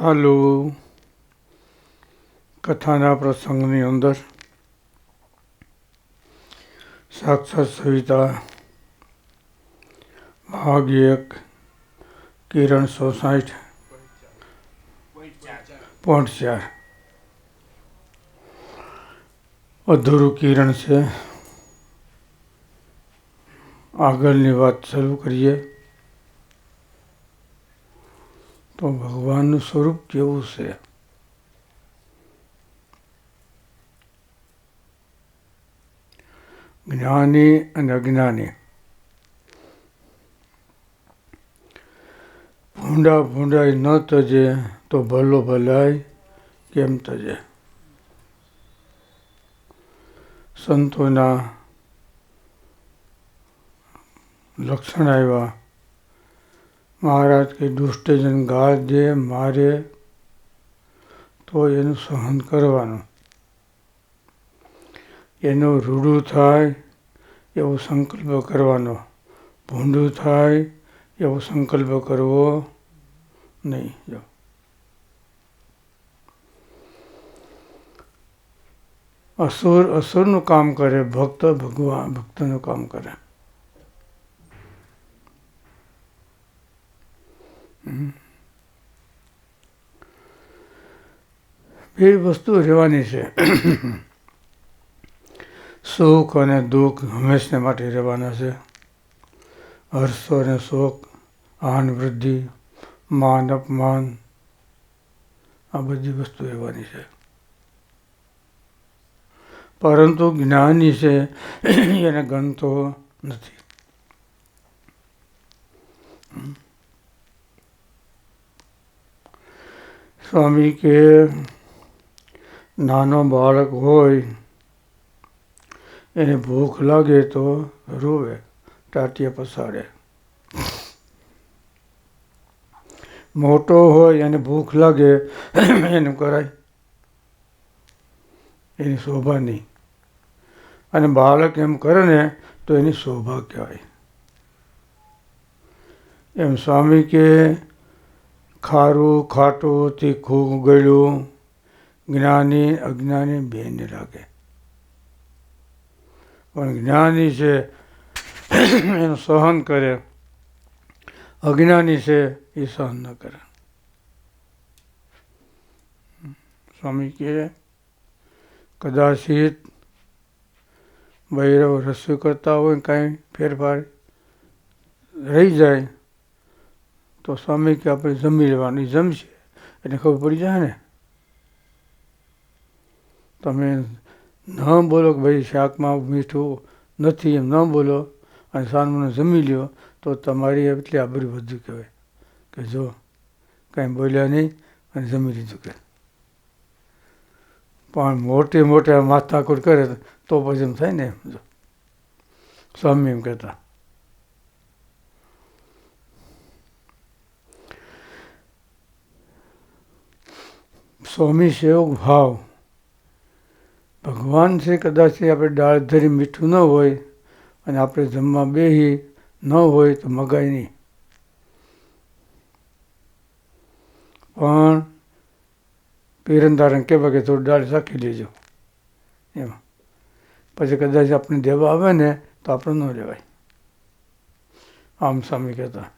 ચાલુ કથાના પ્રસંગની અંદર સાક્ષાત સવિતા ભાગ એક કિરણ સોસાયટ પોઈન્ટ ચાર. અધૂરું કિરણ છે. આગળની વાત શરૂ કરીએ. તો ભગવાનનું સ્વરૂપ કેવું છે? જ્ઞાની અને અજ્ઞાની. ભૂંડા ભૂંડાઈ ન તજે તો ભલો ભલાઈ કેમ તજે? સંતોના લક્ષણ આવ્યા. મહારાજ કે દુષ્ટજન ગાળ દે મારે, તો એનું સહન કરવાનું. એનું રૂડું થાય, એવો સંકલ્પ કરવાનો. ભૂંડું થાય, એવો સંકલ્પ કરવો નહીં. જો. અસુર અસુરનું કામ કરે, ભક્ત ભગવાન, ભક્તનું કામ કરે. બે વસ્તુ રહેવાની છે. સુખ અને દુઃખ હંમેશને માટે રહેવાના છે. હર્ષો અને શોક આહન વૃદ્ધિ, માન અપમાન, આ બધી વસ્તુ રહેવાની છે. પરંતુ જ્ઞાની છે, એને ગણતો નથી. સ્વામી કે, નાનો બાળક હોય, એને ભૂખ લાગે તો રોવે, ટાટિયા પસાડે. મોટો હોય, એને ભૂખ લાગે, એનું કરાય. એની શોભા નહીં. અને બાળક એમ કરે ને, તો એની શોભા કહેવાય. એમ સ્વામી કે ખારું, ખાટું, તીખું ગળ્યું જ્ઞાની, અજ્ઞાની બેને લાગે. પણ જ્ઞાની છે, એનું સહન કરે. અજ્ઞાની છે, એ સહન ન કરે. સ્વામી કે કદાચિત ભૈરવ રસોઈ કરતા હોય કાંઈ ફેરફાર રહી જાય તો સ્વામી કે આપણે જમી લેવાનું જમશે એટલે ખબર પડી જાય ને? તમે ન બોલો કે ભાઈ શાકમાં મીઠું નથી એમ ન બોલો અને સાનમુને જમી લ્યો, તો તમારી એટલી આબરી વધુ કહેવાય કે જો કાંઈ બોલ્યા નહીં અને જમી લીધું કે. પણ મોટી મોટી માથાકૂટ કરે તો પછી એમ થાય ને જો. સ્વામી એમ કહેતા. સ્વામી સેવક ભાવ. ભગવાન છે કદાચ આપણે દાળ ધરી મીઠું ન હોય અને આપણે જમવા બેહી ન હોય તો મગાય નહીં. પણ પીરંદારણ કહેવાય કે થોડી દાળ રાખી લેજો એમ. પછી કદાચ આપણે દેવા આવે ને તો આપણે ન લેવાય. આમ સ્વામી કહેતા.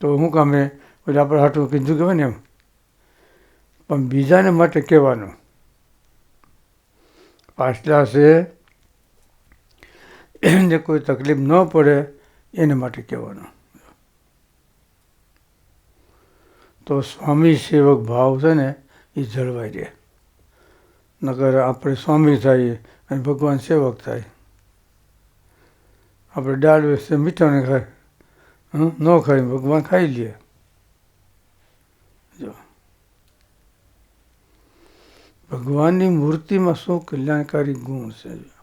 તો શું કામે એટલે આપણે હાટું કીધું કહેવાય ને એમ. પણ બીજાને માટે કહેવાનું. પાછલા છે એને કોઈ તકલીફ ન પડે, એને માટે કહેવાનું. તો સ્વામી સેવક ભાવ છે ને, એ જળવાઈ રહે. નકર આપણે સ્વામી થઈએ અને ભગવાન સેવક થાય. આપણે દાળ વેચે મીઠાને ખાય. ન ખાય, ભગવાન ખાઈ લે જો ભગવાનની મૂર્તિમાં શું કલ્યાણકારી ગુણ છે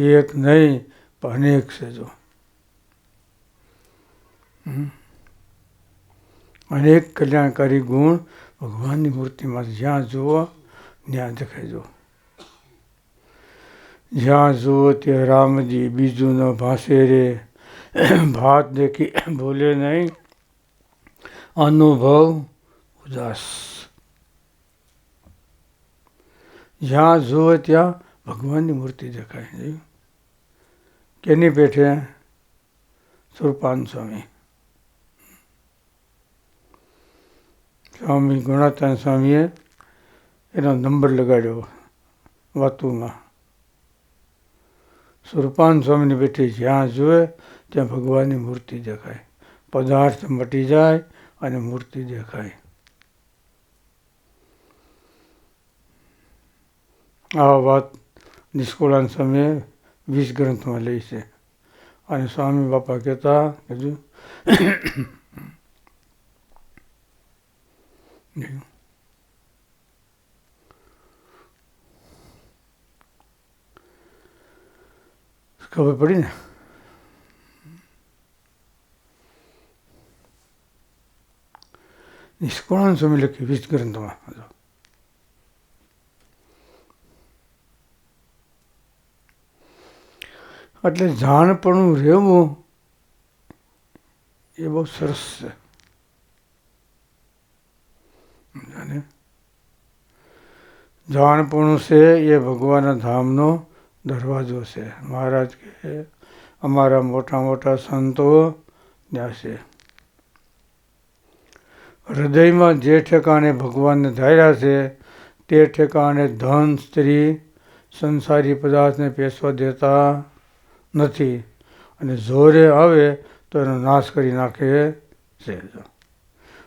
એક નહીં, પણ અનેક છે જો. અનેક કલ્યાણકારી ગુણ ભગવાનની મૂર્તિમાં જ્યાં જુઓ, ત્યાં દેખાય જો. જ્યાં જુઓ ત્યાં રામજી બીજું ન ભાસે રે. ભાત દેખી ભૂલે નહીં. અનુભવ ઉદાસ. જ્યાં જુએ ત્યાં ભગવાનની મૂર્તિ દેખાય જોયું કેની પેઠે? સુરપાન સ્વામી. સ્વામી ગુણાતાન સ્વામીએ એનો નંબર લગાડ્યો વાતુમાં. સુરપાન સ્વામીની પેઠે જ્યાં જુએ ત્યાં ભગવાનની મૂર્તિ દેખાય. પદાર્થ મટી જાય અને મૂર્તિ દેખાય. આ વાત નિષ્કુળાન સમયે વીસ ગ્રંથમાં લઈ છે અને સ્વામી બાપા કહેતા હજુ ખબર પડી ને નિષ્કુળાન સ્વામી લખ્યું વીસ ગ્રંથમાં એટલે જાણપણું રહેવું એ બહુ સરસ છે. જાણપણું છે એ ભગવાનના ધામનો દરવાજો છે. મહારાજ કે અમારા મોટા મોટા સંતો ત્યાં છે. હૃદયમાં જે ઠેકાણે ભગવાનને ધાર્યા છે, તે ઠેકાણે ધન, સ્ત્રી, સંસારી પદાર્થને પેશવા દેતા નથી. અને જોરે આવે તો એનો નાશ કરી નાખે છે.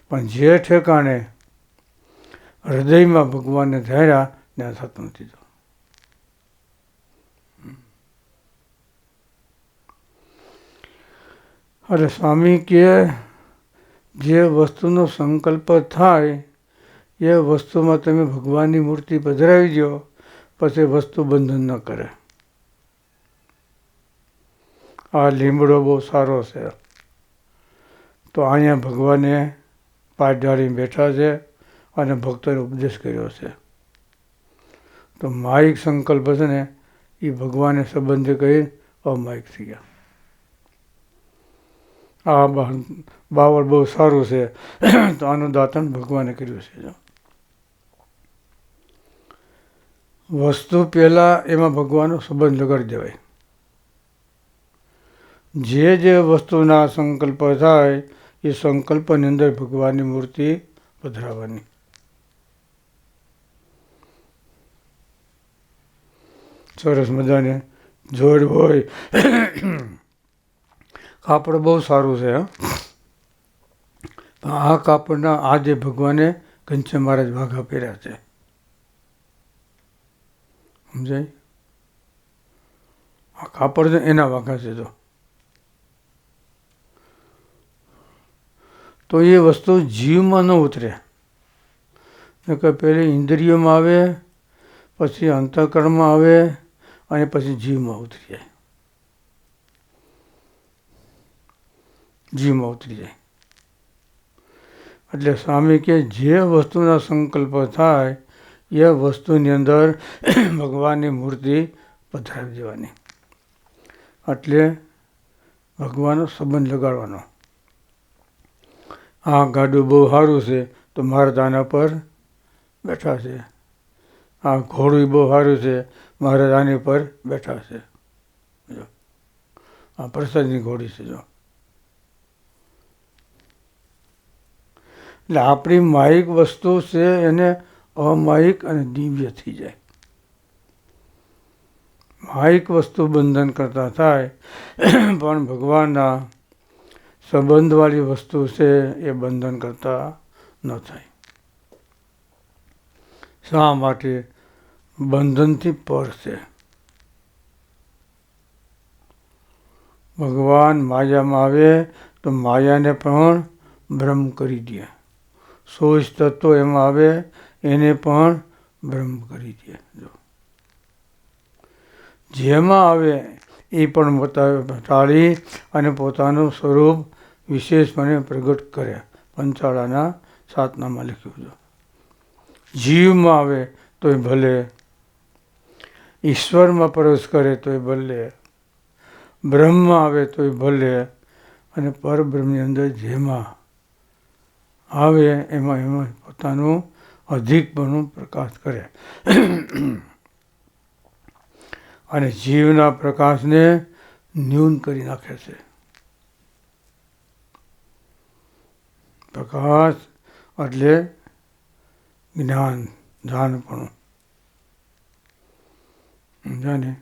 પણ જે ઠેકાણે હૃદયમાં ભગવાનને ધાર્યા ત્યાં થતું નથી એટલે સ્વામી કે જે વસ્તુનો સંકલ્પ થાય, એ વસ્તુમાં તમે ભગવાનની મૂર્તિ પધરાવી દો પછી વસ્તુ બંધન ન કરે. આ લીમડો બહુ સારો છે. તો અહીંયા ભગવાને પાટ ઢાળીને બેઠા છે અને ભક્તોને ઉપદેશ કર્યો છે. તો માઇક સંકલ્પ છે ને, એ ભગવાને સંબંધે કહી અમાયિક થઈ ગયા. આ બાવળ બહુ સારું છે. તો આનું દાતન ભગવાને કર્યું છે. વસ્તુ પહેલાં એમાં ભગવાનનો સંબંધ લગાડી દેવાય. જે જે વસ્તુના સંકલ્પ થાય, એ સંકલ્પની અંદર ભગવાનની મૂર્તિ પધરાવવાની સરસ મજાને જોડ હોય. કાપડ બહુ સારું છે, હા. આ કાપડના આજે ભગવાને કંચે મહારાજ વાઘા પહેર્યા છે. સમજાય? આ કાપડ એના વાઘા છે તો. તો એ વસ્તુ જીવમાં ન ઉતરે. કે પહેલી ઇન્દ્રિયોમાં આવે, પછી અંતઃકરણમાં આવે અને પછી જીવમાં ઉતરી જાય. જીવમાં ઉતરી જાય. એટલે સ્વામી કે જે વસ્તુના સંકલ્પ થાય, એ વસ્તુની અંદર ભગવાનની મૂર્તિ પધરાવી દેવાની. એટલે ભગવાનનો સંબંધ લગાડવાનો. આ ગાડું બહુ સારું છે, તો મહારાજ આના પર બેઠા છે. આ ઘોડું બહુ સારું છે મહારાજ આની પર બેઠા છે. જો. આ પ્રસાદની ઘોડી છે, જો. એટલે આપણી માહિક વસ્તુ છે, એને અમાયિક અને દિવ્ય થઈ જાય. માહિક વસ્તુ બંધન કરતા થાય, પણ ભગવાનના સંબંધવાળી વસ્તુ છે એ બંધન કરતા ન થાય. શા માટે બંધનથી પર છે? ભગવાન માયામાં આવે તો માયાને પણ ભ્રમ કરી દે. સોચ તત્વો એમાં આવે એને પણ ભ્રમ કરી દે. જો. જેમાં આવે એ પણ ટાળી અને પોતાનું સ્વરૂપ વિશેષપણે પ્રગટ કરે પંચાળાના સાતનામાં લખ્યું છે. જીવમાં આવે તોય ભલે, ઈશ્વરમાં પ્રવેશ કરે તોય ભલે બ્રહ્મ આવે તોય ભલે, અને પરબ્રહ્મની અંદર જેમાં આવે એમાં એમાં પોતાનું અધિકપણું પ્રકાશ કરે. અને જીવના પ્રકાશને ન્યૂન કરી નાખે છે. પ્રકાશ, એટલે જ્ઞાન જાણપણું સમજાને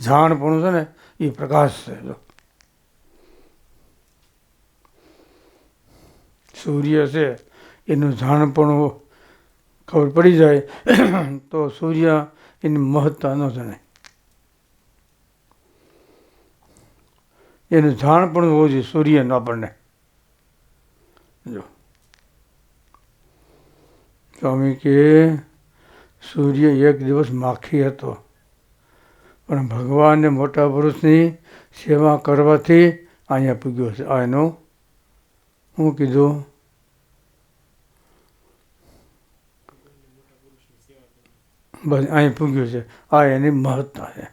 જાણપણું છે ને, એ પ્રકાશ છે, જો. સૂર્ય છે, એનું જાણપણું ખબર પડી જાય, તો સૂર્ય એની મહત્તા ન જાણે. એનું જાણ પણ હોવું જોઈએ સૂર્યનું આપણને. જો. સ્વામી કે, સૂર્ય એક દિવસ માખી હતો, પણ ભગવાનને મોટા પુરુષની સેવા કરવાથી અહીંયા પૂગ્યો છે. આ એનું હું કીધું? બસ, અહીં પૂગ્યું છે. આ એની મહત્તા છે.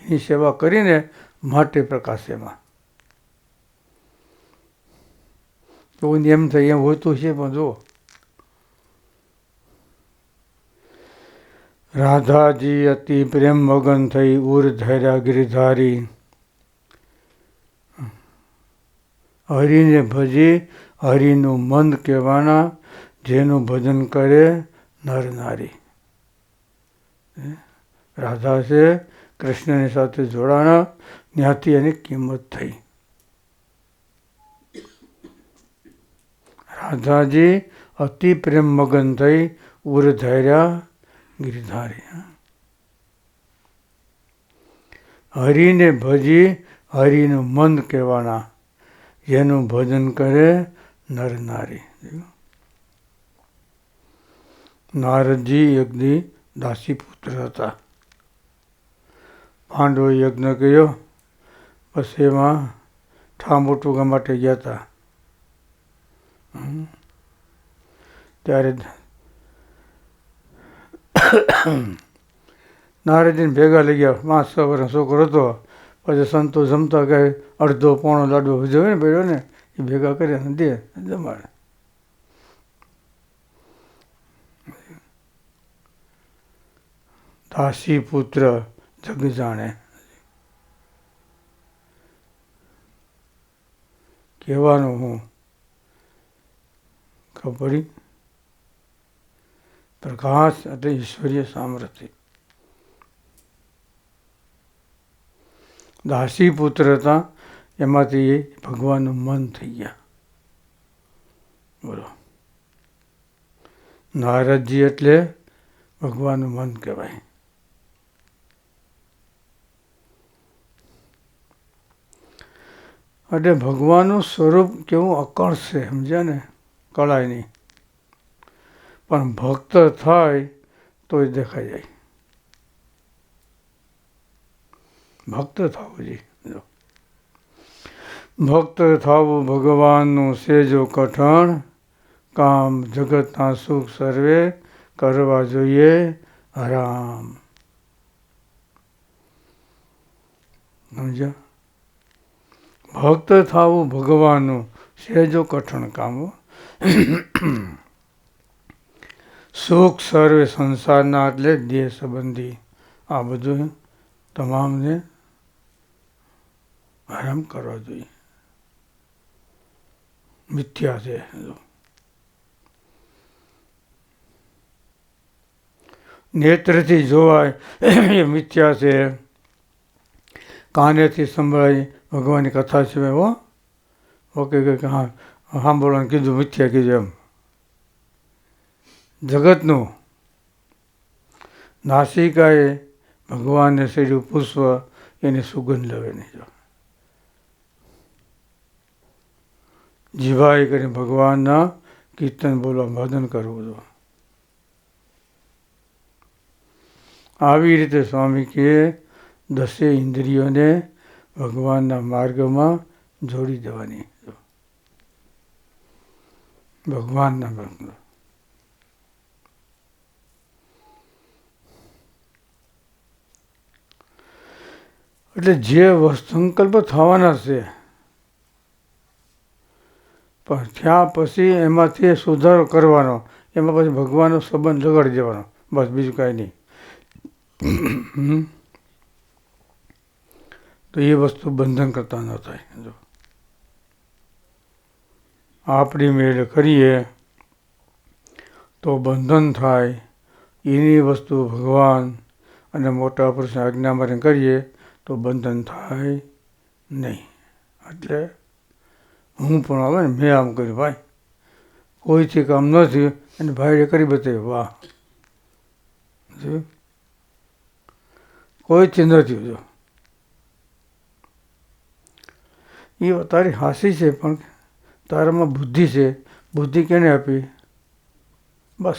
એની સેવા કરીને માટે પ્રકાશ એમાં. તો એમ થાય હોતું છે પણ રાધાજી અતિ પ્રેમ મગન થઈ ઉર ધૈર્યા ગિરિધારી હરિને ભજી હરિનું મંદ કહેવાના જેનું ભજન કરે નર નારી રાધા છે કૃષ્ણની સાથે જોડાણા ત્યાંથી એની કિંમત થઈ રાધાજી અતિ પ્રેમ મગન થઈ ઉર ધૈર્યા ગિરધારી હરિને ભજી હરિનું મન કહેવાના જેનું ભજન કરે નર નારી નારદજી યજ્ઞી દાસી પુત્ર હતા। પાંડવો યજ્ઞ કર્યો બસ એમાં ઠામો ટૂંકા માટે ગયા હતા। ત્યારે નારદજીને ભેગા લઈ ગયા. પાંચ છ વર્ષ છોકરો હતો. પછી સંતો જમતા કહે અડધો પોણો લાડવો ભજવે ને પડ્યો ને એ ભેગા કર્યા દે જમાડે. દાસી પુત્ર જગ જાણે. કહેવાનું હું ખબર પ્રકાશ એટલે ઈશ્વરીય સામર્થ્ય દાસી પુત્ર હતા, એમાંથી એ ભગવાનનું મન થઈ ગયા. બોલો. નારદજી એટલે ભગવાનનું મન કહેવાય. એટલે ભગવાનનું સ્વરૂપ કેવું અકળ સમજ્યા ને? કળાય નહીં પણ ભક્ત થાય તો એ દેખાઈ જાય. ભક્ત થવું જોઈએ. ભક્ત થવું ભગવાનનું સેજો કઠણ, કામ જગતના સુખ સર્વે કરવા જોઈએ હરામ સમજ્યા? ભક્ત થવું ભગવાનનું સેજો કઠણ કામ સુખ, સર્વે સંસારના એટલે દેહ સંબંધી. આ બધું તમામને આરામ કરવા જોઈએ. મિથ્યા છે. નેત્રથી જોવાય એ મિથ્યા છે. કાનેથી સંભળાય ભગવાનની કથા સિવાય હો. ઓકે કે હા. સાંભળવાનું કીધું, મિથ્યા કીધું એમ. જગતનું નાસિકાએ ભગવાનને શરીર પુષ્પ, એની સુગંધ લવે નહીં જો. જીવાય કરીને ભગવાનના કીર્તન બોલવા ભજન કરવું જો. આવી રીતે સ્વામી કે દસે ઇન્દ્રિયોને ભગવાનના માર્ગમાં જોડી દેવાની. ભગવાનના ભક્ત. એટલે જે સંકલ્પ થવાના છે, પણ ત્યાં પછી એમાંથી સુધારો કરવાનો, એમાં પછી ભગવાનનો સંબંધ લગાડી દેવાનો. બસ બીજું કાંઈ નહીં. તો એ વસ્તુ બંધન કરતા ન થાય. જો. આપણી મેળ કરીએ, તો બંધન થાય. એની વસ્તુ ભગવાન અને મોટા પુરુષ આજ્ઞા મારીને કરીએ, તો બંધન થાય નહીં. એટલે હું પણ આવે ને, મેં આમ કર્યું, ભાઈ. કોઈથી કામ ન થયું અને ભાઈએ કરી બતાવ્યું, વાહ? કોઈથી ન થયું, જો. એ તારી હાસી છે, પણ તારામાં બુદ્ધિ છે, બુદ્ધિ કેને આપી? બસ.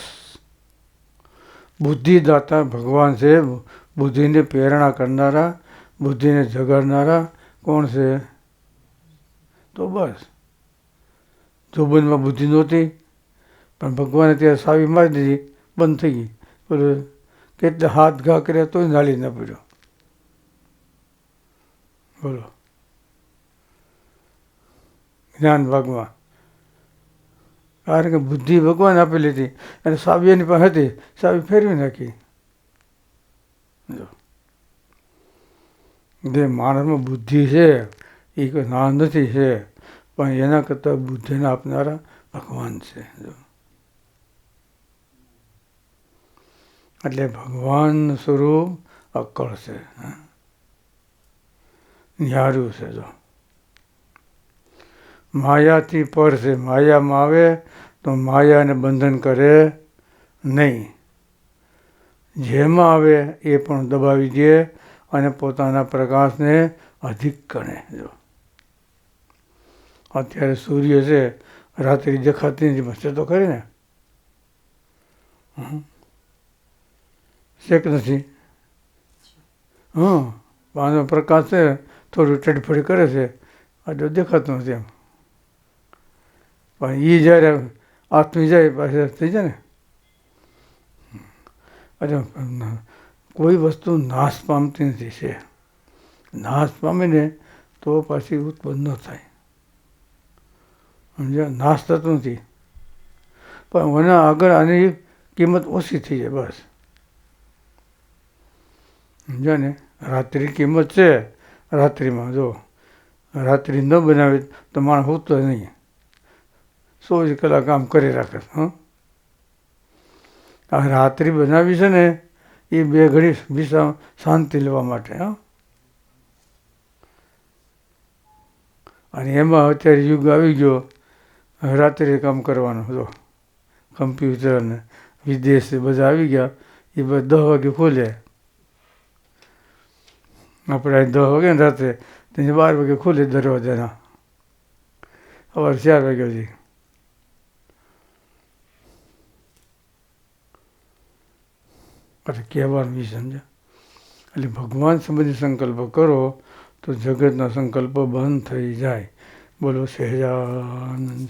બુદ્ધિદાતા ભગવાન છે, બુદ્ધિને પ્રેરણા કરનારા, બુદ્ધિને જગાડનારા કોણ છે? તો બસ. જોબનમાં બુદ્ધિ નહોતી, પણ ભગવાને ત્યાં સાવી મારી દીધી, બંધ થઈ ગઈ. બોલો, કેટલા હાથ ઘા કર્યા તોય નાળી ન પડ્યો. બોલો. જ્ઞાન ભાગમાં કારણ કે બુદ્ધિ ભગવાન આપેલી હતી. અને સાવી એની પાસે હતી. સાવી ફેરવી નાખી. જો. માણસમાં બુદ્ધિ છે, એ કોઈ ના નથી છે. પણ એના કરતાં બુદ્ધિને આપનારા ભગવાન છે. જો. એટલે ભગવાન સ્વરૂપ અક્કળ છે. ન્યારું છે, જો. માયાથી પર છે માયામાં આવે તો માયાને બંધન કરે નહીં. જેમાં આવે એ પણ દબાવી દે અને પોતાના પ્રકાશને અધિક ગણે જો. અત્યારે સૂર્ય છે, રાત્રિ દેખાતી નથી બસ તો ખરી ને? શેક નથી? હં પાનો પ્રકાશ છે, થોડું ચડફડી કરે છે. આ દેખાતું નથી એમ. પણ એ જ્યારે આત્મી જાય પાછળ થઈ જાય ને. અરે કોઈ વસ્તુ નાશ પામતી નથી છે. નાશ પામીને તો પાછી ઉત્પન્ન ન થાય. સમજ્યા? નાશ થતો નથી. પણ એના આગળ આની કિંમત ઓછી થઈ જાય બસ. સમજ્યા ને? રાત્રિ કિંમત છે. રાત્રિમાં જો રાત્રિ ન બનાવી તો માણસ હોતો નહીં. ચોવીસ કલાક કામ કરી રાખે હં? આ રાત્રિ બનાવી છે ને, એ બે ઘડી વિશ્રામ શાંતિ લેવા માટે, હા? અને એમાં અત્યારે યુગ આવી ગયો, રાત્રે કામ કરવાનું હતો કમ્પ્યુટર ને વિદેશ બધા આવી ગયા, એ બધા દસ વાગે ખોલે. આપણે દસ વાગે ને રાત્રે ત્યાં બાર વાગે ખોલે દરવાજાના. સવારે ચાર વાગ્યા સુધી. એટલે કહેવાનું એ એટલે ભગવાન સંબંધી સંકલ્પ કરો તો જગતના સંકલ્પ બંધ થઈ જાય. બોલો સહેજાનંદ